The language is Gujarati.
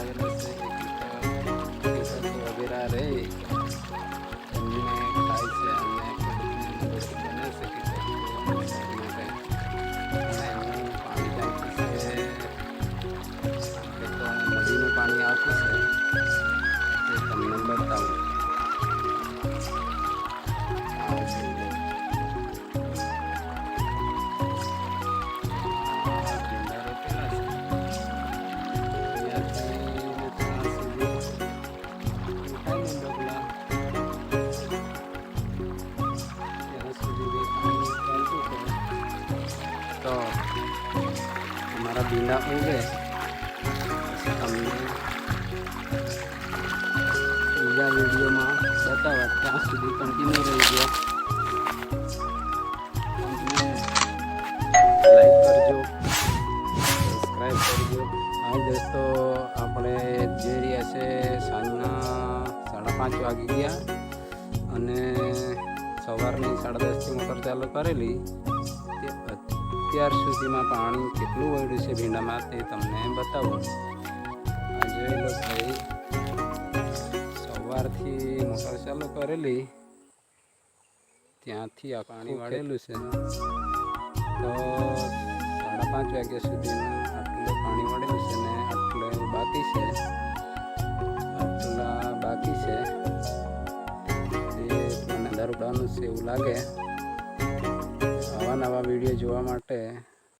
agradecendo a virar areia. અમારા ભીંડા ઉગે તમને બીજા વિડીયોમાં બતાવવા ત્યાં સુધી કન્ટિન્યુ રહી ગયો લાઈક કરજો. સબસ્ક્રાઈબ કરજો. હા દોસ્તો, આપણે જે રહ્યા છે સાંજના સાડા પાંચ વાગી ગયા અને સવારની સાડા દસથી મોટર ચાલુ કરેલી તે અત્યાર સુધીમાં પાણી કેટલું વળ્યું છે ભીંડામાં તે તમને બતાવું. જોઈ લો ભાઈ સવારથી મોટર ચાલુ કરેલી. ત્યાંથી આ પાણી વાળેલું છે. તો સાડા પાંચ વાગ્યા સુધીનું આટલું પાણી વળેલું છે ને આટલું બાકી છે. આટલા બાકી છે. એ મને દરબારનું છે એવું લાગે. નવા વીડિયો જોવા માટે